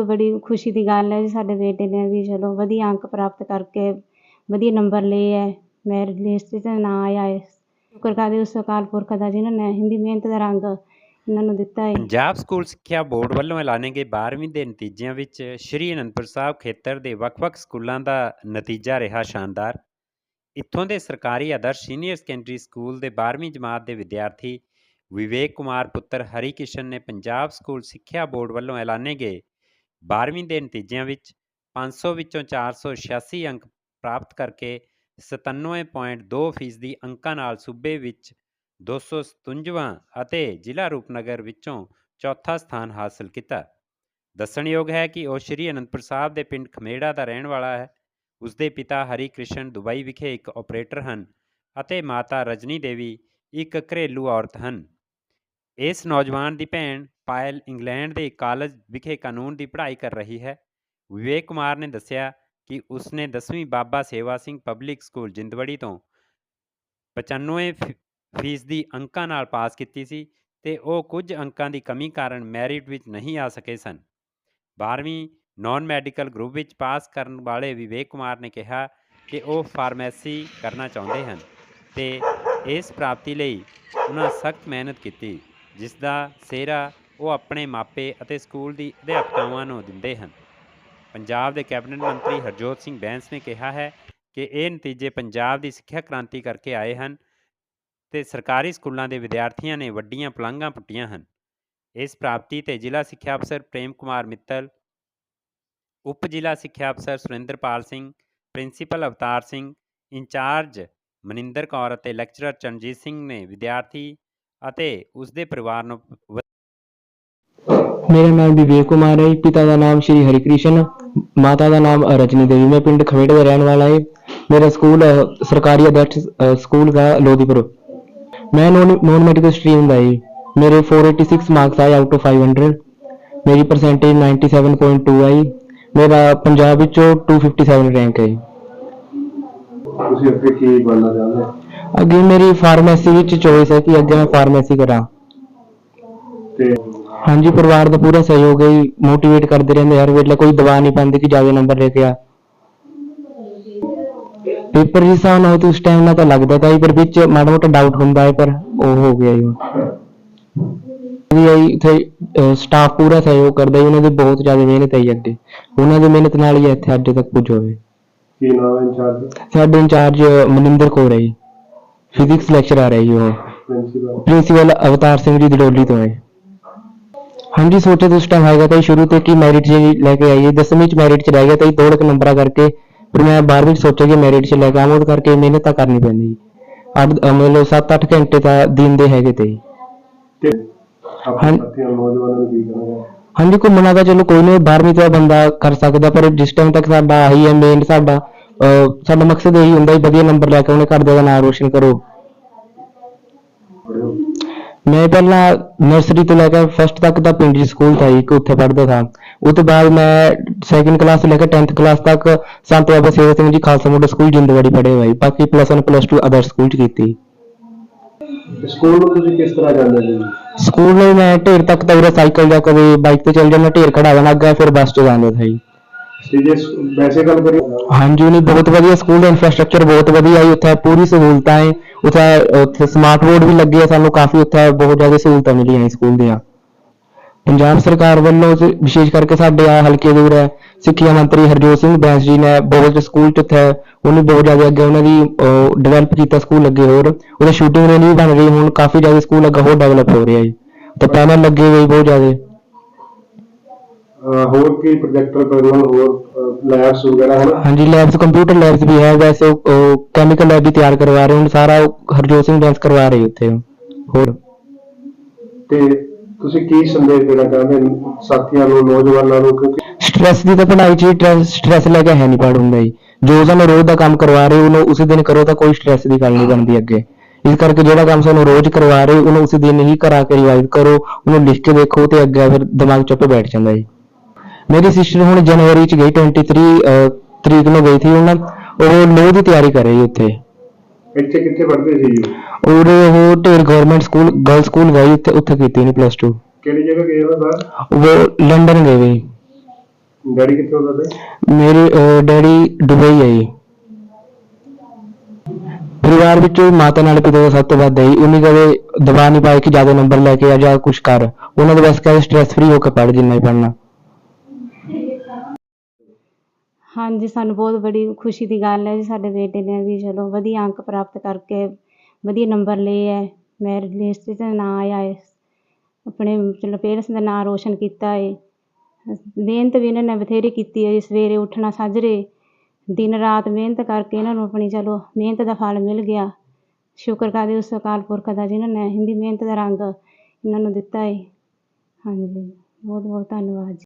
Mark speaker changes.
Speaker 1: ਬੜੀ ਖੁਸ਼ੀ ਦੀ ਗੱਲ ਹੈ ਜੀ, ਸਾਡੇ ਬੇਟੇ ਨੇ ਵੀ ਚਲੋ ਵਧੀਆ ਅੰਕ ਪ੍ਰਾਪਤ ਕਰਕੇ ਵਧੀਆ ਨੰਬਰ ਲਏ ਹੈ। ਮੈਰਿਟ ਲਿਸਟ 'ਚ ਨਾਂ ਆਇਆ ਹੈ। ਸ਼ੁਕਰ ਕਰਦੇ ਉਸ ਅਕਾਲ ਪੁਰਖ ਦਾ ਜਿਨ੍ਹਾਂ ਨੇ ਹਿੰਦੀ ਮਿਹਨਤ ਦਾ ਰੰਗ ਇਹਨਾਂ ਨੂੰ ਦਿੱਤਾ ਹੈ।
Speaker 2: ਪੰਜਾਬ ਸਕੂਲ ਸਿੱਖਿਆ ਬੋਰਡ ਵੱਲੋਂ ਐਲਾਨੇ ਗਏ 12ਵੀਂ ਦੇ ਨਤੀਜਿਆਂ ਵਿੱਚ ਸ਼੍ਰੀ ਅਨੰਦਪੁਰ ਸਾਹਿਬ ਖੇਤਰ ਦੇ ਵੱਖ-ਵੱਖ ਸਕੂਲਾਂ ਦਾ ਨਤੀਜਾ ਰਿਹਾ ਸ਼ਾਨਦਾਰ। ਇੱਥੋਂ ਦੇ ਸਰਕਾਰੀ ਆਦਰਸ਼ ਸੀਨੀਅਰ ਸੈਕੰਡਰੀ ਸਕੂਲ ਦੇ 12ਵੀਂ ਜਮਾਤ ਦੇ ਵਿਦਿਆਰਥੀ ਵਿਵੇਕ ਕੁਮਾਰ ਪੁੱਤਰ ਹਰੀ ਕਿਸ਼ਨ ਨੇ ਪੰਜਾਬ ਸਕੂਲ ਸਿੱਖਿਆ ਬੋਰਡ ਵੱਲੋਂ ਐਲਾਨੇ ਗਏ 12ਵੀਂ ਦੇ ਨਤੀਜਿਆਂ ਵਿੱਚ 500 ਵਿੱਚੋਂ 486 ਅੰਕ ਪ੍ਰਾਪਤ ਕਰਕੇ 97.2 ਫੀਸਦੀ ਅੰਕਾਂ ਨਾਲ ਸੂਬੇ ਵਿੱਚ 257ਵਾਂ ਅਤੇ ਜ਼ਿਲ੍ਹਾ ਰੂਪਨਗਰ ਵਿੱਚੋਂ ਚੌਥਾ ਸਥਾਨ ਹਾਸਲ ਕੀਤਾ। ਦੱਸਣਯੋਗ ਹੈ ਕਿ ਉਹ ਸ਼੍ਰੀ ਅਨੰਦਪੁਰ ਸਾਹਿਬ ਦੇ ਪਿੰਡ ਖਮੇੜਾ ਦਾ ਰਹਿਣ ਵਾਲਾ ਹੈ। ਉਸ ਦੇ ਪਿਤਾ ਹਰੀ ਕ੍ਰਿਸ਼ਨ ਦੁਬਈ ਵਿਖੇ ਇੱਕ ਆਪਰੇਟਰ ਹਨ ਅਤੇ ਮਾਤਾ ਰਜਨੀ ਦੇਵੀ ਇੱਕ ਘਰੇਲੂ ਔਰਤ ਹਨ। ਇਸ ਨੌਜਵਾਨ ਦੀ ਭੈਣ ਪਾਇਲ ਇੰਗਲੈਂਡ ਦੇ ਕਾਲਜ ਵਿਖੇ ਕਾਨੂੰਨ ਦੀ ਪੜ੍ਹਾਈ ਕਰ ਰਹੀ ਹੈ। ਵਿਵੇਕ ਕੁਮਾਰ ਨੇ ਦੱਸਿਆ ਕਿ ਉਸਨੇ 10ਵੀਂ ਬਾਬਾ ਸੇਵਾ ਸਿੰਘ ਪਬਲਿਕ ਸਕੂਲ ਜਿੰਦਵੜੀ ਤੋਂ 95 ਫੀ- ਫੀਸਦੀ ਅੰਕਾਂ ਨਾਲ ਪਾਸ ਕੀਤੀ ਸੀ ਤੇ ਉਹ ਕੁਝ ਅੰਕਾਂ ਦੀ ਕਮੀ ਕਾਰਨ ਮੈਰਿਟ ਵਿੱਚ ਨਹੀਂ ਆ ਸਕੇ ਸਨ। 12ਵੀਂ ਨਾਨ ਮੈਡੀਕਲ ਗਰੁੱਪ ਵਿੱਚ ਪਾਸ ਕਰਨ ਵਾਲੇ ਵਿਵੇਕ ਕੁਮਾਰ ਨੇ ਕਿਹਾ ਕਿ ਉਹ ਫਾਰਮੇਸੀ ਕਰਨਾ ਚਾਹੁੰਦੇ ਹਨ ਤੇ ਇਸ ਪ੍ਰਾਪਤੀ ਲਈ ਉਹਨਾਂ ਸਖਤ ਮਿਹਨਤ ਕੀਤੀ ਜਿਸ ਦਾ ਸਿਹਰਾ ਉਹ ਆਪਣੇ ਮਾਪੇ ਅਤੇ ਸਕੂਲ ਦੀ ਅਧਿਆਪਕਾਵਾਂ ਨੂੰ ਦਿੰਦੇ ਹਨ। ਪੰਜਾਬ ਦੇ ਕੈਬਨਿਟ ਮੰਤਰੀ ਹਰਜੋਤ ਸਿੰਘ ਬੈਂਸ ਨੇ ਕਿਹਾ ਹੈ ਕਿ ਇਹ ਨਤੀਜੇ ਪੰਜਾਬ ਦੀ ਸਿੱਖਿਆ ਕ੍ਰਾਂਤੀ ਕਰਕੇ ਆਏ ਹਨ ਤੇ ਸਰਕਾਰੀ ਸਕੂਲਾਂ ਦੇ ਵਿਦਿਆਰਥੀਆਂ ਨੇ ਵੱਡੀਆਂ ਪਲਾਂਘਾਂ ਪੁੱਟੀਆਂ ਹਨ। ਇਸ ਪ੍ਰਾਪਤੀ ਤੇ ਜ਼ਿਲ੍ਹਾ ਸਿੱਖਿਆ ਅਫਸਰ ਪ੍ਰੇਮ ਕੁਮਾਰ ਮਿੱਤਲ, ਉਪ ਜ਼ਿਲ੍ਹਾ ਸਿੱਖਿਆ ਅਫਸਰ ਸੁਰਿੰਦਰਪਾਲ ਸਿੰਘ, ਪ੍ਰਿੰਸੀਪਲ ਅਵਤਾਰ ਸਿੰਘ, ਇੰਚਾਰਜ ਮਨਿੰਦਰ ਕੌਰ ਅਤੇ ਲੈਕਚਰਰ ਚਰਨਜੀਤ ਸਿੰਘ ਨੇ ਵਿਦਿਆਰਥੀ ਅਤੇ ਉਸ ਦੇ ਪਰਿਵਾਰ ਨੂੰ
Speaker 3: ਮੇਰਾ ਨਾਮ ਵਿਵੇਕ ਕੁਮਾਰ ਹੈ ਪਿਤਾ ਦਾ ਨਾਮ ਸ਼੍ਰੀ ਹਰੀ ਕ੍ਰਿਸ਼ਨ ਮਾਤਾ ਦਾ ਨਾਮ ਰਜਨੀ ਦੇਵੀ ਮੈਂ ਪਿੰਡ ਖਵੇੜੇ ਦਾ ਰਹਿਣ ਵਾਲਾ ਹੈ। ਮੇਰਾ ਸਕੂਲ ਅ, ਸਰਕਾਰੀ ਆਦਰਸ਼ ਅ, ਸਕੂਲ ਦਾ ਲੋਧੀਪੁਰ ਮੈਂ ਨੋਨ ਮੈਡੀਕਲ ਸਟਰੀਮ ਦਾ ਹੈ ਮੇਰੇ 486 ਮਾਰਕਸ ਆਏ ਆਊਟ ਆਫ 500 ਮੇਰੀ ਪਰਸੈਂਟੇਜ 97.2 ਆਈ। ਮੇਰਾ ਪੰਜਾਬ ਵਿੱਚੋਂ 257 ਰੈਂਕ ਹੈ ਜੀ।
Speaker 4: ਤੁਸੀਂ ਅੱਗੇ ਕੀ ਬਣਨਾ ਚਾਹੁੰਦੇ ਹੋ?
Speaker 3: ਅੱਗੇ ਮੇਰੀ ਫਾਰਮੇਸੀ ਵਿੱਚ ਚੋਇਸ ਹੈ ਕਿ ਅੱਗੇ ਮੈਂ ਫਾਰਮੇਸੀ ਕਰਾਂ।
Speaker 4: ਤੇ
Speaker 3: ਹਾਂਜੀ ਪਰਿਵਾਰ ਦਾ ਪੂਰਾ ਸਹਿਯੋਗ ਹੈ ਮੋਟੀਵੇਟ ਕਰਦੇ ਰਹਿੰਦੇ ਹਰ ਵੇਲੇ ਕੋਈ ਦਬਾ ਨਹੀਂ ਪਾਉਂਦੇ ਕਿ ਜ਼ਿਆਦਾ ਨੰਬਰ ਲੈ ਕੇ ਆ। ਪੇਪਰ ਜਿਸ ਹਿਸਾਬ ਨਾਲ ਉਸ ਟਾਈਮ ਨਾਲ ਤਾਂ ਲੱਗਦਾ ਤਾਂ ਹੀ ਪਰ ਵਿੱਚ ਮਾੜਾ ਮੋਟਾ ਡਾਊਟ ਹੁੰਦਾ ਹੈ ਪਰ ਉਹ ਹੋ ਗਿਆ ਜੀ। ਵੀ ਆਈ ਇੱਥੇ ਸਟਾਫ ਪੂਰਾ ਸਹਿਯੋਗ ਕਰਦਾ ਹੈ ਉਹਨਾਂ ਦੀ ਬਹੁਤ ਜ਼ਿਆਦਾ ਮਿਹਨਤ ਹੈ ਜੀ ਅੱਗੇ। ਉਹਨਾਂ ਦੀ ਮਿਹਨਤ ਨਾਲ ਹੀ ਇੱਥੇ ਅੱਜ ਤੱਕ ਪੁੱਜ ਹੋਵੇ।
Speaker 4: ਕੀ ਨਾਮ ਹੈ ਇੰਚਾਰਜ?
Speaker 3: ਸਾਡੇ ਇੰਚਾਰਜ ਮਨਿੰਦਰ ਕੌਰ ਹੈ ਜੀ। ਫਿਜ਼ਿਕਸ ਲੈਕਚਰਰ ਹੈ ਜੀ ਉਹ।
Speaker 4: ਪ੍ਰਿੰਸੀਪਲ
Speaker 3: ਅਵਤਾਰ ਸਿੰਘ ਜੀ ਦਡੋਲੀ ਤੋਂ ਹੈ। ਹਾਂਜੀ ਸੋਚਿਆ ਤਾਂ ਉਸ ਟਾਈਮ ਹੈਗਾ ਤਾਂ ਸ਼ੁਰੂ ਤੋਂ ਕਿ ਮੈਰਿਟ ਜੀ ਲੈ ਕੇ ਆਈਏ 10ਵੀਂ ਚ ਮੈਰਿਟ ਚ ਰਹਿ ਗਿਆ ਤਾਂ ਜੀ ਥੋੜੇ ਕੁ ਨੰਬਰਾਂ ਕਰਕੇ ਫਿਰ ਮੈਂ 12ਵੀਂ ਚ ਸੋਚਿਆ ਕਿ ਮੈਰਿਟ ਚ ਲੈ ਕੇ ਆਵਾਂ ਉਹਦੇ ਕਰਕੇ ਮਿਹਨਤ ਤਾਂ ਕਰਨੀ ਪੈਂਦੀ ਜੀ। ਅੱਠ ਅਹ ਮਤਲਬ 7-8 ਘੰਟੇ ਤਾਂ ਦਿਨ ਦੇ ਹੈਗੇ ਤੇ।
Speaker 4: ਤੇ ਆਪਣੇ
Speaker 3: ਹਾਂ।
Speaker 4: ਸਾਥੀਆਂ ਨੌਜਵਾਨਾਂ ਨੂੰ ਕੀ ਕਹਾਂਗੇ
Speaker 3: ਹਾਂਜੀ ਘੁੰਮਣਾ ਤਾਂ ਚਲੋ ਕੋਈ ਨਹੀਂ 12ਵੀਂ ਤੋਂ ਬੰਦਾ ਕਰ ਸਕਦਾ ਪਰ ਜਿਸ ਟਾਈਮ ਤੱਕ ਸਾਡਾ ਆਹੀ ਹੈ ਮੇਨ ਸਾਡਾ ਸਾਡਾ ਮਕਸਦ ਇਹੀ ਹੁੰਦਾ ਵੀ ਵਧੀਆ ਨੰਬਰ ਲੈ ਕੇ ਉਹਨੇ ਘਰ ਦਾ ਨਾਮ ਰੋਸ਼ਨ ਕਰੋ। ਮੈਂ ਪਹਿਲਾਂ ਨਰਸਰੀ ਤੋਂ ਲੈ ਕੇ ਫਸਟ ਤੱਕ ਦਾ ਪਿੰਡੀ ਸਕੂਲ ਥਾ ਇੱਕ ਉੱਥੇ ਪੜ੍ਹਦਾ ਥਾ ਉਹ ਤੋਂ ਬਾਅਦ ਮੈਂ ਸੈਕੰਡ ਕਲਾਸ ਤੋਂ ਲੈ ਕੇ 10th ਕਲਾਸ ਤੱਕ ਸੰਤ ਬਾਬਾ ਸੇਵਾ ਸਿੰਘ ਜੀ ਖਾਲਸਾ ਮੋਡਲ ਸਕੂਲ ਜਿੰਦਵਾੜੀ ਪੜ੍ਹੇ ਹੋਏ ਬਾਕੀ ਪਲੱਸ 1 ਪਲੱਸ 2 ਅਦਰ ਸਕੂਲ ਚ ਕੀਤੀ।
Speaker 4: ਸਕੂਲ ਨੂੰ ਤੁਸੀਂ ਕਿਸ ਤਰ੍ਹਾਂ ਜਾਂਦੇ ਜੀ
Speaker 3: ਸਕੂਲ ਨੂੰ ਮੈਂ ਢੇਰ ਤੱਕ ਤਾਂ ਉਰੇ ਸਾਈਕਲ ਜਾਂ ਕਦੇ ਬਾਈਕ ਤੇ ਚੱਲ ਜਾਂਦਾ ਢੇਰ ਖੜਾ ਜਾਣਾ ਅੱਗੇ ਫਿਰ ਬੱਸ ਤੇ ਜਾਂਦਾ ਥਾ ਜੀ
Speaker 4: ਤੇ ਜੇ ਸ- ਵੈਸੇ ਗੱਲ ਕਰੀਏ
Speaker 3: ਹਾਂਜੀ, ਉਹਨੇ ਬਹੁਤ ਵਧੀਆ ਸਕੂਲ ਦਾ ਇਨਫਰਾਸਟ੍ਰਕਚਰ ਬਹੁਤ ਵਧੀਆ ਹੈ ਉੱਥੇ ਪੂਰੀ ਸਹੂਲਤਾਂ ਹੈ ਉੱਥੇ ਉੱਥੇ ਸਮਾਰਟ ਬੋਰਡ ਵੀ ਲੱਗੇ ਹੈ ਸਾਨੂੰ, ਕਾਫੀ ਉੱਥੇ ਬਹੁਤ ਜ਼ਿਆਦਾ ਸਹੂਲਤਾਂ ਮਿਲੀਆਂ ਹੈ ਸਕੂਲ ਦੀਆਂ। ਪੰਜਾਬ ਸਰਕਾਰ ਵੱਲੋਂ ਤੇ ਵਿਸ਼ੇਸ਼ ਕਰਕੇ ਸਾਡੇ ਆ ਹਲਕੇ ਦੂਰ ਹੈ ਸਿੱਖਿਆ ਮੰਤਰੀ ਹਰਜੋਤ ਸਿੰਘ ਬੈਂਸ ਜੀ ਨੇ ਬਹੁਤ ਸਕੂਲ ਚ ਉੱਥੇ, ਉਹਨੇ ਬਹੁਤ ਜ਼ਿਆਦਾ ਅੱਗੇ ਉਹਨਾਂ ਦੀ ਡਿਵੈਲਪ ਕੀਤਾ ਸਕੂਲ ਅੱਗੇ ਹੋਰ, ਉਹਦਾ ਸ਼ੂਟਿੰਗ ਰੇਂਜ ਵੀ ਬਣ ਰਹੀ, ਹੁਣ ਕਾਫੀ ਜ਼ਿਆਦਾ ਸਕੂਲ ਅੱਗੇ ਹੋਰ ਡਿਵੈਲਪ ਹੋ ਰਿਹਾ ਹੈ ਤੇ ਪੈਨਲ ਲੱਗੇ ਹੋਏ ਬਹੁਤ ਜ਼ਿਆਦਾ।
Speaker 4: ਹੋਰ ਕੀ ਪ੍ਰੋਜੈਕਟਰ ਪ੍ਰੋਗਰਾਮ ਹੋਰ ਲੈਬਸ ਵਗੈਰਾ ਹਨ
Speaker 3: ਹਾਂਜੀ ਲੈਬਸ ਕੰਪਿਊਟਰ ਲੈਬਸ ਵੀ ਹੈ ਵੈਸੇ ਕੈਮੀਕਲ ਲੈਬ ਵੀ ਤਿਆਰ ਕਰਵਾ ਰਹੇ ਹੁਣ ਸਾਰਾ ਹਰਜੋਤ ਸਿੰਘ ਬੈਂਸ ਕਰਵਾ ਰਹੇ ਉੱਥੇ। ਹੋਰ?
Speaker 4: ਤੇ ਤੁਸੀਂ ਕੀ ਸੰਦੇਸ਼ ਦੇਣਾ ਚਾਹੁੰਦੇ ਹੋ ਸਾਥੀਆਂ ਨੂੰ ਨੌਜਵਾਨਾਂ ਨੂੰ? ਕਿਉਂਕਿ
Speaker 3: ਸਟ੍ਰੈਸ ਦੀ ਤਾਂ ਪੜ੍ਹਾਈ ਚ ਸਟ੍ਰੈਸ ਲੈ ਕੇ ਹੈ ਨਹੀਂ ਪੜ੍ਹ ਹੁੰਦਾ ਜੀ। ਜੋ ਸਾਨੂੰ ਰੋਜ਼ ਦਾ ਕੰਮ ਕਰਵਾ ਰਹੇ ਉਹਨੂੰ ਉਸੇ ਦਿਨ ਕਰੋ ਤਾਂ ਕੋਈ ਸਟ੍ਰੈਸ ਦੀ ਗੱਲ ਨਹੀਂ ਬਣਦੀ ਅੱਗੇ। ਇਸ ਕਰਕੇ ਜਿਹੜਾ ਕੰਮ ਸਾਨੂੰ ਰੋਜ਼ ਕਰਵਾ ਰਹੇ ਉਹਨੂੰ ਉਸੇ ਦਿਨ ਹੀ ਕਰਾ ਕੇ ਰਿਵਾਈਜ਼ ਕਰੋ ਉਹਨੂੰ ਲਿਖ ਕੇ ਦੇਖੋ ਤੇ ਅੱਗੇ ਫਿਰ ਦਿਮਾਗ ਚ ਆਪੇ ਬੈਠ ਜਾਂਦਾ ਜੀ। ਮੇਰੀ ਸਿਸਟਰ ਹੁਣ ਜਨਵਰੀ ਚ ਗਈ 23 ਅਹ, ਤਰੀਕ ਨੂੰ ਗਈ ਸੀ ਉਹਨਾਂ ਉਹ ਲੋ ਦੀ ਤਿਆਰੀ ਕਰ ਰਹੀ ਉੱਥੇ।
Speaker 4: ਇੱਥੇ ਕਿੱਥੇ ਪੜ੍ਹਦੇ ਸੀ ਜੀ?
Speaker 3: ਔਰ ਉਹ ਢੇਰ ਗਵਰਨਮੈਂਟ ਸਕੂਲ ਗਰਲ ਸਕੂਲ ਗਈ ਉੱਥੇ ਉੱਥੇ ਕੀਤੀ ਨੇ ਪਲੱਸ 2
Speaker 4: ਕਿਹੜੀ ਜਗ੍ਹਾ ਗਏ ਹੋ
Speaker 3: ਉਹ ਲੰਡਨ ਗਏ ਵੇ
Speaker 4: ਡੈਡੀ ਕਿੱਥੇ ਹੋ ਤੁਹਾਡੇ
Speaker 3: ਮੇਰੇ ਅਹ, ਡੈਡੀ ਦੁਬਈ ਹੈ ਜੀ। ਪਰਿਵਾਰ ਵਿੱਚ ਮਾਤਾ ਨਾਲ ਪਿਤਾ ਦਾ ਸਭ ਤੋਂ ਵੱਧ ਹੈ ਜੀ। ਉਹਨੇ ਕਦੇ ਦਬਾ ਨਹੀਂ ਪਾਇਆ ਕਿ ਜ਼ਿਆਦਾ ਨੰਬਰ ਲੈ ਕੇ ਆ ਜਾਂ ਕੁਝ ਕਰ। ਉਹਨਾਂ ਦਾ ਬਸ ਕਹੇ ਸਟ੍ਰੈਸ ਫ੍ਰੀ ਹੋ ਕੇ ਪੜ੍ਹ ਜਿੰਨਾ ਹੀ ਪੜ੍ਹਨਾ।
Speaker 1: ਹਾਂਜੀ, ਸਾਨੂੰ ਬਹੁਤ ਬੜੀ ਖੁਸ਼ੀ ਦੀ ਗੱਲ ਹੈ ਜੀ, ਸਾਡੇ ਬੇਟੇ ਨੇ ਵੀ ਚਲੋ ਵਧੀਆ ਅੰਕ ਪ੍ਰਾਪਤ ਕਰਕੇ ਵਧੀਆ ਨੰਬਰ ਲਏ ਹੈ। ਮੈਰਿਟ ਲਿਸਟ 'ਚ ਨਾਂ ਆਇਆ ਹੈ। ਆਪਣੇ ਚਲੋ ਪੇਰੈਂਟਸ ਦਾ ਨਾਂ ਰੋਸ਼ਨ ਕੀਤਾ ਹੈ। ਮਿਹਨਤ ਵੀ ਇਹਨਾਂ ਨੇ ਬਥੇਰੀ ਕੀਤੀ ਹੈ ਜੀ, ਸਵੇਰੇ ਉੱਠਣਾ, ਸਾਜਰੇ, ਦਿਨ ਰਾਤ ਮਿਹਨਤ ਕਰਕੇ ਇਹਨਾਂ ਨੂੰ ਆਪਣੀ ਚਲੋ ਮਿਹਨਤ ਦਾ ਫਲ ਮਿਲ ਗਿਆ। ਸ਼ੁਕਰ ਕਰਦੇ ਉਸ ਅਕਾਲ ਪੁਰਖ ਦਾ ਜਿਨ੍ਹਾਂ ਨੇ ਹਿੰਦੀ ਮਿਹਨਤ ਦਾ ਰੰਗ ਇਹਨਾਂ ਨੂੰ ਦਿੱਤਾ ਹੈ। ਹਾਂਜੀ ਬਹੁਤ ਬਹੁਤ ਧੰਨਵਾਦ ਜੀ।